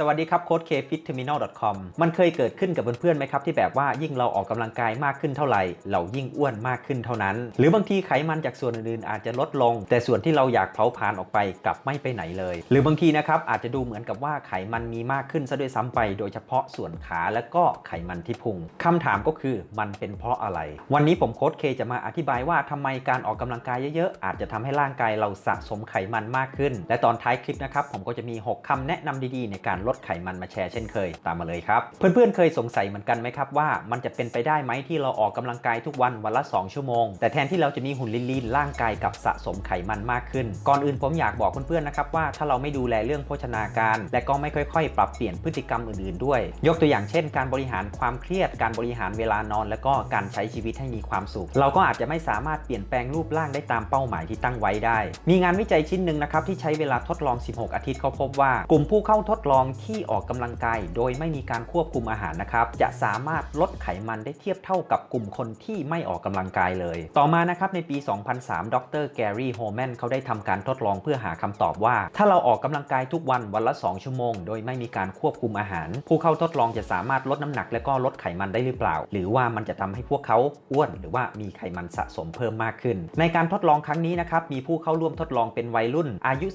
สวัสดีครับโค้ด kfitterminal.com มันเคยเกิดขึ้นกับเพื่อนๆไหมครับ ที่แบบว่ายิ่งเราออกกำลังกายมากขึ้นเท่าไหร่ เรายิ่งอ้วนมากขึ้นเท่านั้น หรือบางทีไขมันจากส่วนอื่นๆอาจจะลดลง แต่ส่วนที่เราอยากเผาผลาญออกไปกลับไม่ไปไหนเลย หรือบางทีนะครับอาจจะดูเหมือนกับว่าไขมันมีมากขึ้นซะด้วยซ้ำไป โดยเฉพาะส่วนขาและก็ไขมันที่พุงคำถามก็คือมันเป็นเพราะอะไร วันนี้ผมโค้ดเคจะมาอธิบายว่าทำไมการออกกำลังกายเยอะๆอาจจะทำให้ร่างกายเราสะสมไขมันมากขึ้น และตอนท้ายคลิปนะครับผมก็จะมี 6คำแนะนำดีๆ ในการลดไขมันมาแชร์เช่นเคย ตามมาเลยครับ เพื่อนๆเคยสงสัยเหมือนกันไหมครับว่ามันจะเป็นไปได้ไหมที่เราออกกำลังกายทุกวันวันละ 2 ชั่วโมง แต่แทนที่เราจะมีหุ่นลีนๆร่างกายกับสะสมไขมันมากขึ้น ก่อนอื่นผมอยากบอกเพื่อนๆนะครับว่าถ้าเราไม่ดูแลเรื่องโภชนาการ และก็ไม่ค่อยๆ ปรับเปลี่ยนพฤติกรรมอื่นๆด้วย ยกตัวอย่างเช่น การบริหารความเครียดการบริหารเวลานอน และก็การใช้ชีวิตให้มีความสุข เราก็อาจจะไม่สามารถเปลี่ยนแปลงรูปร่างได้ตามเป้าหมายที่ตั้งไว้ได้ มีงานวิจัยชิ้นหนึ่งนะครับที่ใช้เวลาทดลอง 16 อาทิตย์เขาพบว่ากลุ่มผู้เข้าทดลองที่ออกกำลังกายโดยไม่มีการควบคุมอาหารนะครับจะสามารถลดไขมันได้เทียบเท่ากับกลุ่มคนที่ไม่ออกกำลังกายเลย ต่อมานะครับในปี 2003 ดรแกรี่โฮแมนเขาได้ทำการทดลองเพื่อหาคำตอบว่า ถ้าเราออกกำลังกายทุกวันวันละ 2 ชั่วโมง โดยไม่มีการควบคุมอาหาร ผู้เข้าทดลองจะสามารถลดน้ำหนักและก็ลดไขมันได้หรือเปล่า หรือว่ามันจะทำให้พวกเขาอ้วน หรือว่ามีไขมันสะสมเพิ่มมากขึ้น ในการทดลองครั้งนี้นะครับมีผู้เข้าร่วมทดลองเป็นวัยรุ่นอายุ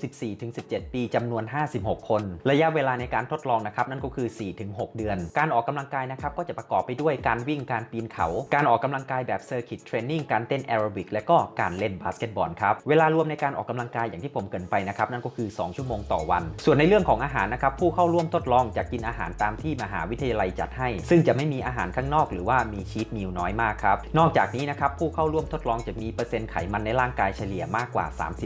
14-17 ปีจำนวน 56 คน ระยะเวลาในการทดลองนะครับนั่นก็คือ 4-6 เดือน การออกกำลังกายนะครับก็จะประกอบไปด้วยการวิ่งการปีนเขา การออกกำลังกายแบบเซอร์กิตเทรนนิ่งการเต้นแอโรบิกและก็การเล่นบาสเกตบอลครับเวลารวมในการออกกำลังกายอย่างที่ผมเกินไปนะครับนั่นก็คือ 2 ชั่วโมงต่อวัน ส่วนในเรื่องของอาหารนะครับผู้เข้าร่วมทดลองจะกินอาหารตามที่มหาวิทยาลัยจัดให้ ซึ่งจะไม่มีอาหารข้างนอก หรือว่ามีชีทมิลน้อยมากครับนอกจากนี้นะครับผู้เข้าร่วมทดลองจะมีเปอร์เซ็นต์ไขมันในร่างกายเฉลี่ยมากกว่า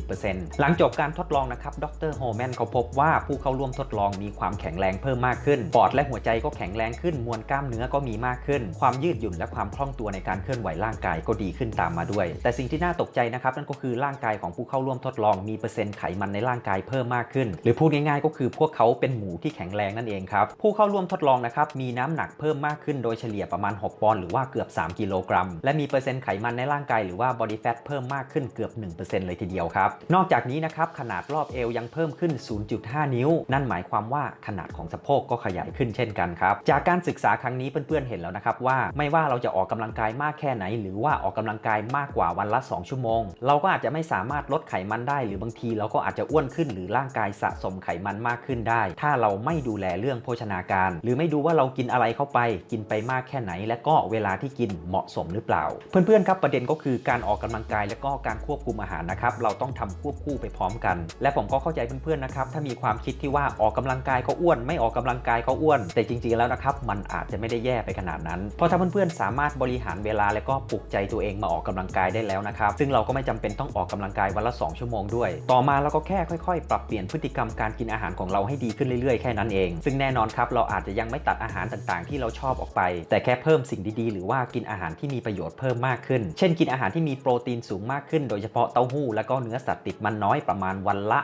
30%หลังจบการทดลองนะครับดรโฮแมนเขาพบว่าผู้เข้าร่วมทดลองมีความแข็งแรงเพิ่มมากขึ้น ปอดและหัวใจก็แข็งแรงขึ้น มวลกล้ามเนื้อก็มีมากขึ้น ความยืดหยุ่นและความคล่องตัวในการเคลื่อนไหวร่างกายก็ดีขึ้นตามมาด้วย แต่สิ่งที่น่าตกใจนะครับนั่นก็คือร่างกายของผู้เข้าร่วมทดลองมีเปอร์เซ็นต์ไขมันในร่างกายเพิ่มมากขึ้น หรือพูดง่ายๆ ก็คือพวกเขาเป็นหมูที่แข็งแรงนั่นเองครับผู้เข้าร่วมทดลองนะครับมีน้ำหนักเพิ่มมากขึ้นโดยเฉลี่ยประมาณ 6 ปอนด์หรือว่าเกือบ 3 กิโลกรัม และมีเปอร์เซ็นต์ไขมันในร่างกายหรือว่า body fat เพิ่มมากขึ้นเกือบ 1%เลยทีเดียวครับนอกจากนี้นะครับขนาดรอบเอวยังเพิ่มขึ้น 0.5 นิ้ว นั่นหมายความว่าขนาดของสะโพกก็ขยายขึ้นเช่นกันครับ จากการศึกษาครั้งนี้เพื่อนๆเห็นแล้วนะครับว่าไม่ว่าเราจะออกกำลังกายมากแค่ไหน หรือว่าออกกำลังกายมากกว่าวันละ 2 ชั่วโมง เราก็อาจจะไม่สามารถลดไขมันได้ หรือบางทีเราก็อาจจะอ้วนขึ้น หรือร่างกายสะสมไขมันมากขึ้นได้ ถ้าเราไม่ดูแลเรื่องโภชนาการ หรือไม่ดูว่าเรากินอะไรเข้าไป กินไปมากแค่ไหน และก็เวลาที่กินเหมาะสมหรือเปล่า เพื่อนๆครับประเด็นก็คือการออกกำลังกายและก็การควบคุมอาหารนะครับเราต้องทำควบคู่ไปพร้อมกัน และผมก็เข้าใจเพื่อนๆนะครับถ้ามีความคิดที่ว่าออกกำลังกายก็อ้วน ไม่ออกกำลังกายก็อ้วน แต่จริง ๆ แล้วนะครับมันอาจจะไม่ได้แย่ไปขนาดนั้น เพราะถ้าเพื่อนๆสามารถบริหารเวลาและก็ปลุกใจตัวเองมาออกกำลังกายได้แล้วนะครับ ซึ่งเราก็ไม่จำเป็นต้องออกกำลังกายวันละ 2 ชั่วโมงด้วย ต่อมาเราก็แค่ค่อยๆ ปรับเปลี่ยนพฤติกรรมการกินอาหารของเราให้ดีขึ้นเรื่อยๆ แค่นั้นเอง ซึ่งแน่นอนครับเราอาจจะยังไม่ตัดอาหารต่างๆ ที่เราชอบออกไป แต่แค่เพิ่มสิ่งดีๆ หรือว่ากินอาหารที่มีประโยชน์เพิ่มมากขึ้น เช่นกินอาหารที่มีโปรตีนสูงมากขึ้น โดยเฉพาะเต้าหู้และก็เนื้อสัตว์ติดมันน้อยประมาณวันละ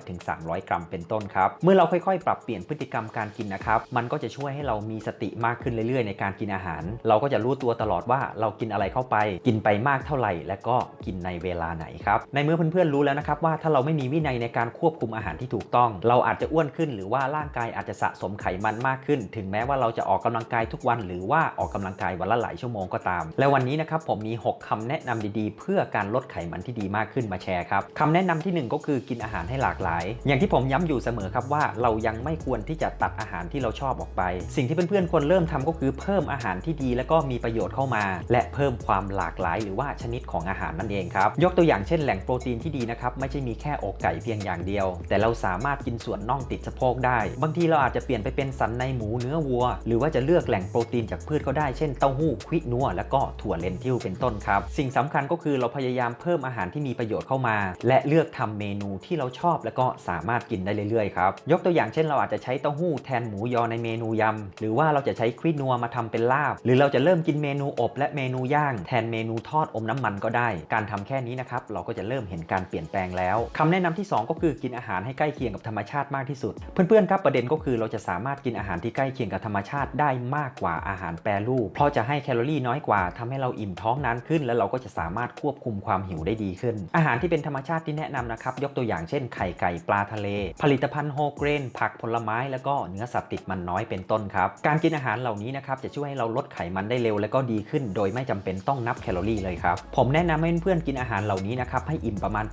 100-300 กรัมเป็นต้นครับ เมื่อเราค่อยๆปรับเปลี่ยนพฤติกรรมการกินนะครับ มันก็จะช่วยให้เรามีสติมากขึ้นเรื่อยๆ ในการกินอาหาร เราก็จะรู้ตัวตลอดว่าเรากินอะไรเข้าไป กินไปมากเท่าไหร่ และก็กินในเวลาไหนครับ ในเมื่อเพื่อนๆรู้แล้วนะครับว่าถ้าเราไม่มีวินัยในการควบคุมอาหารที่ถูกต้อง เราอาจจะอ้วนขึ้น หรือว่าร่างกายอาจจะสะสมไขมันมากขึ้น ถึงแม้ว่าเราจะออกกำลังกายทุกวัน หรือว่าออกกำลังกายวันละหลายชั่วโมงก็ตาม และวันนี้นะครับผมมี 6คำแนะนำดีๆ เพื่อการลดไขมันที่ดีมากขึ้นมาแชร์ครับคำแนะนำที่หนึ่งก็คือกินอาหารให้หลากหลาย อย่างที่ผมย้ำอยู่เสมอครับว่าเรายังไม่ควรที่จะตัดอาหารที่เราชอบออกไป สิ่งที่เพื่อนๆควรเริ่มทำก็คือเพิ่มอาหารที่ดีและก็มีประโยชน์เข้ามา และเพิ่มความหลากหลาย หรือว่าชนิดของอาหารนั่นเองครับ ยกตัวอย่างเช่นแหล่งโปรตีนที่ดีนะครับไม่ใช่มีแค่อกไก่เพียงอย่างเดียว แต่เราสามารถกินส่วนน่องติดสะโพกได้ บางทีเราอาจจะเปลี่ยนไปเป็นสันในหมูเนื้อวัว หรือว่าจะเลือกแหล่งโปรตีนจากพืชก็ได้เช่นเต้าหู้ควินัวและก็ถั่วเลนทิลเป็นต้นครับ สิ่งสำคัญก็คือเราพยายามเพิ่มอาหารที่มีประโยชน์เข้ามา และเลือกทำเมนูที่เราชอบ และก็สามารถกินได้เรื่อยๆครับยกตัวอย่างเช่นเราอาจจะใช้เต้าหู้แทนหมูยอในเมนูยำ หรือว่าเราจะใช้ควินัวมาทำเป็นลาบ หรือเราจะเริ่มกินเมนูอบและเมนูย่าง แทนเมนูทอดอมน้ำมันก็ได้ การทำแค่นี้นะครับเราก็จะเริ่มเห็นการเปลี่ยนแปลงแล้วคำแนะนำที่ 2 ก็คือกินอาหารให้ใกล้เคียงกับธรรมชาติมากที่สุด เพื่อนๆครับประเด็นก็คือเราจะสามารถกินอาหารที่ใกล้เคียงกับธรรมชาติได้มากกว่าอาหารแปรรูป เพราะจะให้แคลอรี่น้อยกว่าทำให้เราอิ่มท้องนานขึ้น และเราก็จะสามารถควบคุมความหิวได้ดีขึ้น อาหารที่เป็นธรรมชาติที่แนะนำนะครับยกตัวอย่างเช่นไข่ไก่ปลาทะเล ผลิตภัณฑ์โฮเกรนผักผลไม้แล้วก็เนื้อสัตว์ติดมันน้อยเป็นต้นครับการกินอาหารเหล่านี้นะครับจะช่วยให้เราลดไขมันได้เร็วและก็ดีขึ้น โดยไม่จำเป็นต้องนับแคลอรี่เลยครับผมแนะนำให้เพื่อนๆกินอาหารเหล่านี้นะครับให้อิ่มประมาณ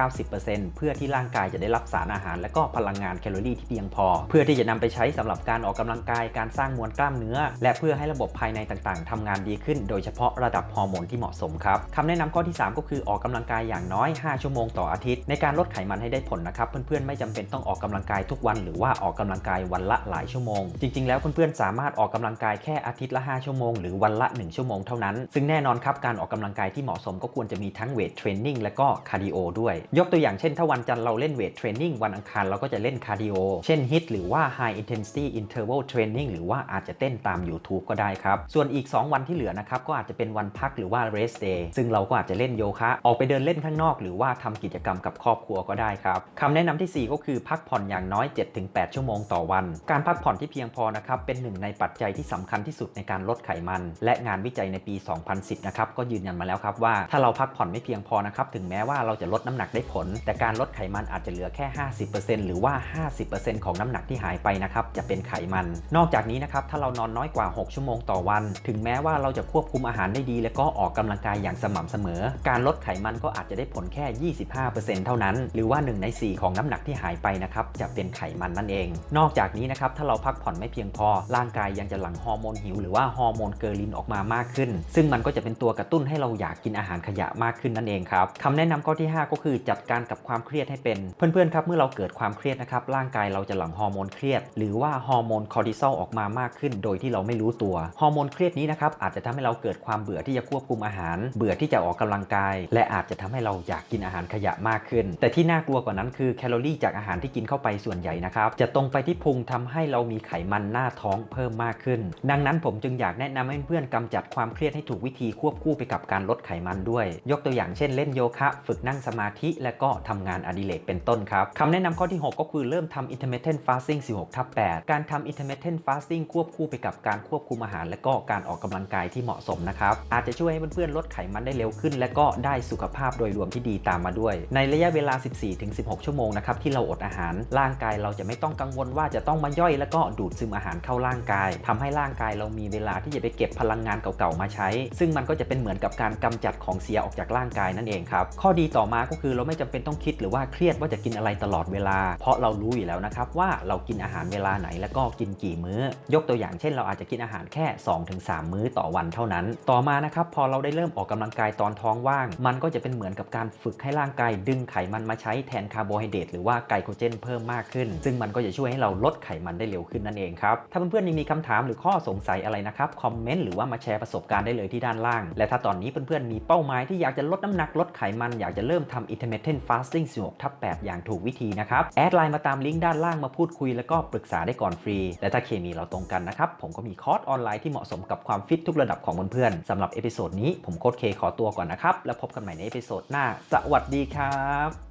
80-90%เพื่อที่ร่างกายจะได้รับสารอาหาร และก็พลังงานแคลอรี่ที่เพียงพอ เพื่อที่จะนำไปใช้สำหรับการออกกำลังกายการสร้างมวลกล้ามเนื้อ และเพื่อให้ระบบภายในต่างๆทำงานดีขึ้น โดยเฉพาะระดับฮอร์โมนที่เหมาะสมครับคำแนะนำข้อที่ 3 ก็คือออกกำลังกายอย่างน้อย 5 ชั่วโมงต่ออาทิตย์ ในการลดไขมันให้ได้ผลนะครับเพื่อนๆไม่จำเป็นต้องออกกำลังกายทุกวันหรือว่าออกกำลังกายวันละหลายชั่วโมง จริง ๆ แล้วเพื่อนๆสามารถออกกำลังกายแค่อาทิตย์ละ 5 ชั่วโมง หรือวันละ 1 ชั่วโมงเท่านั้น ซึ่งแน่นอนครับการออกกำลังกายที่เหมาะสมก็ควรจะมีทั้งเวทเทรนนิ่งและก็คาร์ดิโอด้วย ยกตัวอย่างเช่น ถ้าวันจันทร์เราเล่นเวทเทรนนิ่งวันอังคารเราก็จะเล่นคาร์ดิโอเช่นฮิตหรือว่า High Intensity Interval Training หรือว่าอาจจะเต้นตาม YouTube ก็ได้ครับ ส่วนอีก 2 วันที่เหลือนะครับก็อาจจะเป็นวันพักหรือว่า rest day ซึ่งเราก็อาจจะเล่นโยคะ ออกไปเดินเล่นข้างนอก หรือว่าทำกิจกรรมกับครอบครัวก็ได้ครับคำแนะนำทีสี่ 4 ก็คือพักผ่อนอย่างน้อย7-8 ชั่วโมงต่อวัน การพักผ่อนที่เพียงพอนะครับเป็นหนึ่งในปัจจัยที่สำคัญที่สุดในการลดไขมัน และงานวิจัยในปี 2010 นะครับก็ยืนยันมาแล้วครับว่าถ้าเราพักผ่อนไม่เพียงพอนะครับถึงแม้ว่าเราจะลดน้ำหนักได้ผล แต่การลดไขมันอาจจะเหลือแค่ 50%หรือว่า 50%ของน้ำหนักที่หายไปนะครับจะเป็นไขมัน นอกจากนี้นะครับถ้าเรานอนน้อยกว่า 6 ชั่วโมงต่อวัน ถึงแม้ว่าเราจะควบคุมอาหารได้ดี และก็ออกกำลังกายอย่างสม่ำเสมอ การลดไขมันก็อาจจะได้ผลแค่ 25%เท่านั้น หรือว่า 1 ใน 4 ของน้ำหนักที่หายไปนะครับจะเป็นไขมันนั่นเอง นอกจากนี้นะครับถ้าเราพักผ่อนไม่เพียงพอ ร่างกายยังจะหลั่งฮอร์โมนหิว หรือว่าฮอร์โมนเกอร์ลินออกมามากขึ้น ซึ่งมันก็จะเป็นตัวกระตุ้นให้เราอยากกินอาหารขยะมากขึ้นนั่นเองครับคำแนะนำข้อที่ 5 ก็คือจัดการกับความเครียดให้เป็นเพื่อนๆครับเมื่อเราเกิดความเครียดนะครับร่างกายเราจะหลั่งฮอร์โมนเครียด หรือว่าฮอร์โมนคอร์ติซอลออกมามากขึ้น โดยที่เราไม่รู้ตัวฮอร์โมนเครียดนี้นะครับอาจจะทำให้เราเกิดความเบื่อที่จะควบคุมอาหาร เบื่อที่จะออกกำลังกาย และอาจจะทำให้เราอยากกินอาหารขยะมากขึ้น แต่ที่น่ากลัวกว่านั้นคือแคลอรี่จากอาหารที่กินเข้าไปส่วนใหญ่นะครับจะตรงไปที่พุงทำให้เรามีไขมันหน้าท้องเพิ่มมากขึ้น ดังนั้นผมจึงอยากแนะนำให้เพื่อนๆกำจัดความเครียดให้ถูกวิธีควบคู่ไปกับการลดไขมันด้วย ยกตัวอย่างเช่นเล่นโยคะ ฝึกนั่งสมาธิและก็ทำงานอดิเรกเป็นต้นครับคำแนะนำข้อที่ 6 ก็คือเริ่มทำ intermittent fasting 16ทับ8การทำ intermittent fasting ควบคู่ไปกับการควบคุมอาหาร และก็การออกกำลังกายที่เหมาะสมนะครับอาจจะช่วยให้เพื่อนๆลดไขมันได้เร็วขึ้น และก็ได้สุขภาพโดยรวมที่ดีตามมาด้วย ในระยะเวลา 14-16 ชั่วโมงนะครับที่เราอดอาหารร่างกายเราจะไม่ต้องกังวลว่าจะต้องมาย่อยแล้วก็ดูดซึมอาหารเข้าร่างกายทำให้ร่างกายเรามีเวลาที่จะไปเก็บพลังงานเก่าๆมาใช้ ซึ่งมันก็จะเป็นเหมือนกับการกำจัดของเสียออกจากร่างกายนั่นเองครับข้อดีต่อมาก็คือเราไม่จำเป็นต้องคิดหรือว่าเครียดว่าจะกินอะไรตลอดเวลา เพราะเรารู้อยู่แล้วนะครับว่าเรากินอาหารเวลาไหนแล้วก็กินกี่มื้อ ยกตัวอย่างเช่น เราอาจจะกินอาหารแค่ 2-3 มื้อต่อวันเท่านั้น ต่อมานะครับพอเราได้เริ่มออกกำลังกายตอนท้องว่าง มันก็จะเป็นเหมือนกับการฝึกให้ร่างกายดึงไขมันมาใช้แทนคาร์โบไฮเดรตหรือว่าไกลโคเจนเพิ่มมากขึ้นซึ่งมันก็จะช่วยให้เราลดไขมันได้เร็วขึ้นนั่นเองครับ ถ้าเพื่อนๆยังมีคำถามหรือข้อสงสัยอะไรนะครับ คอมเมนต์หรือว่ามาแชร์ประสบการณ์ได้เลยที่ด้านล่าง และถ้าตอนนี้เพื่อนๆมีเป้าหมายที่อยากจะลดน้ำหนักลดไขมันอยากจะเริ่มทำ intermittent fasting 16ทับ8อย่างถูกวิธีนะครับแอดไลน์มาตามลิงก์ด้านล่างมาพูดคุยแล้วก็ปรึกษาได้ก่อนฟรี และถ้าเคมีเราตรงกันนะครับผมก็มีคอร์สออนไลน์ที่เหมาะสมกับความฟิตทุกระดับของเพื่อนๆสำหรับเอพิโซดนี้ผมโค้ดเคขอตัวก่อนนะครับแล้วพบกันใหม่ในเอพิโซดหน้าสวัสดีครับ